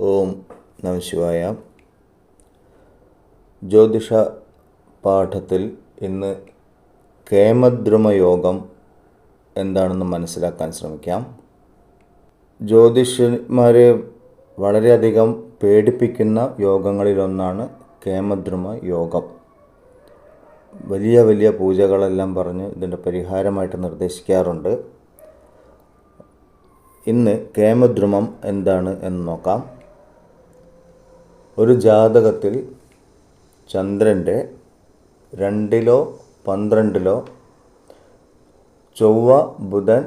ഓം നമ ശിവായ. ജ്യോതിഷ പാഠത്തിൽ ഇന്ന് കേമദ്രുമ യോഗം എന്താണെന്ന് മനസ്സിലാക്കാൻ ശ്രമിക്കാം. ജ്യോതിഷന്മാരെ വളരെയധികം പേടിപ്പിക്കുന്ന യോഗങ്ങളിലൊന്നാണ് കേമദ്രുമ യോഗം വലിയ വലിയ പൂജകളെല്ലാം പറഞ്ഞ് ഇതിന്റെ പരിഹാരമായിട്ട് നിർദ്ദേശിക്കാറുണ്ട്. ഇന്ന് കേമദ്രുമം എന്താണ് എന്ന് നോക്കാം. ഒരു ജാതകത്തിൽ ചന്ദ്രന്റെ രണ്ടിലോ പന്ത്രണ്ടിലോ ചൊവ്വ ബുധൻ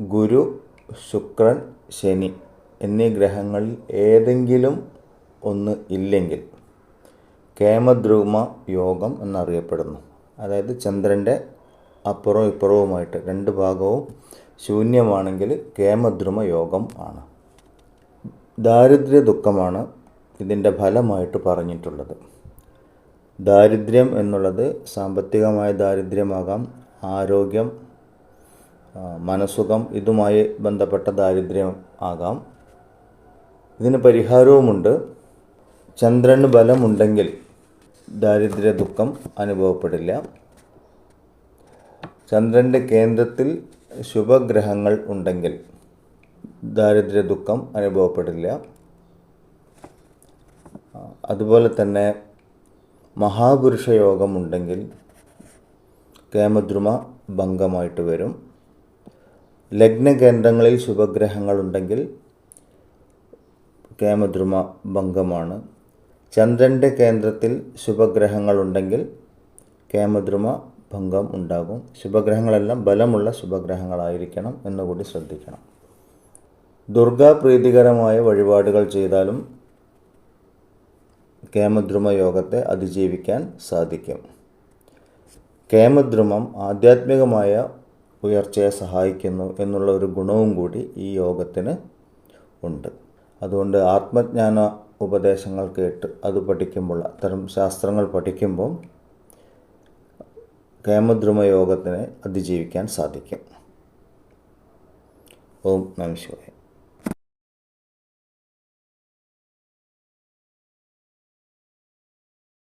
ഗുരു ശുക്രൻ ശനി എന്നീ ഗ്രഹങ്ങളിൽ ഏതെങ്കിലും ഒന്ന് ഇല്ലെങ്കിൽ കേമദ്രുമ യോഗം എന്നറിയപ്പെടുന്നു. അതായത് ചന്ദ്രന്റെ അപ്പുറവും ഇപ്പുറവുമായിട്ട് രണ്ട് ഭാഗവും ശൂന്യമാണെങ്കിൽ കേമദ്രുമ യോഗം ആണ്. ദാരിദ്ര്യ ദുഃഖമാണ് ഇതിന്റെ ഫലമായിട്ട് പറഞ്ഞിട്ടുള്ളത്. ദാരിദ്ര്യം എന്നുള്ളത് സാമ്പത്തികമായ ദാരിദ്ര്യമാകാം ആരോഗ്യം മനസുഖം ഇതുമായി ബന്ധപ്പെട്ട ദാരിദ്ര്യം ആകാം. ഇതിന് പരിഹാരവുമുണ്ട്. ചന്ദ്രന് ബലമുണ്ടെങ്കിൽ ദാരിദ്ര്യ ദുഃഖം അനുഭവപ്പെടില്ല. ചന്ദ്രന്റെ കേന്ദ്രത്തിൽ ശുഭഗ്രഹങ്ങൾ ഉണ്ടെങ്കിൽ ദാരിദ്ര്യ ദുഃഖം അനുഭവപ്പെടില്ല. അതുപോലെ തന്നെ മഹാപുരുഷ യോഗമുണ്ടെങ്കിൽ കേമദ്രുമ ഭംഗമായിട്ട് വരും. ലഗ്നകേന്ദ്രങ്ങളിൽ ശുഭഗ്രഹങ്ങളുണ്ടെങ്കിൽ കേമദ്രുമ ഭംഗമാണ്. ചന്ദ്രന്റെ കേന്ദ്രത്തിൽ ശുഭഗ്രഹങ്ങളുണ്ടെങ്കിൽ കേമദ്രുമ ഭംഗം ഉണ്ടാകും. ശുഭഗ്രഹങ്ങളെല്ലാം ബലമുള്ള ശുഭഗ്രഹങ്ങളായിരിക്കണം എന്നുകൂടി ശ്രദ്ധിക്കണം. ദുർഗാപ്രീതികരമായ വഴിപാടുകൾ ചെയ്താലും കേമദ്രുമ യോഗത്തെ അതിജീവിക്കാൻ സാധിക്കും. കേമദ്രുമം ആധ്യാത്മികമായ ഉയർച്ചയെ സഹായിക്കുന്നു എന്നുള്ള ഒരു ഗുണവും കൂടി ഈ യോഗത്തിന് ഉണ്ട്. അതുകൊണ്ട് ആത്മജ്ഞാന ഉപദേശങ്ങൾ കേട്ട് അത് പഠിക്കുമ്പോൾ അത്തരം ശാസ്ത്രങ്ങൾ പഠിക്കുമ്പോൾ കേമദ്രുമ യോഗത്തിനെ അതിജീവിക്കാൻ സാധിക്കും. ഓം നമ ശിവായ.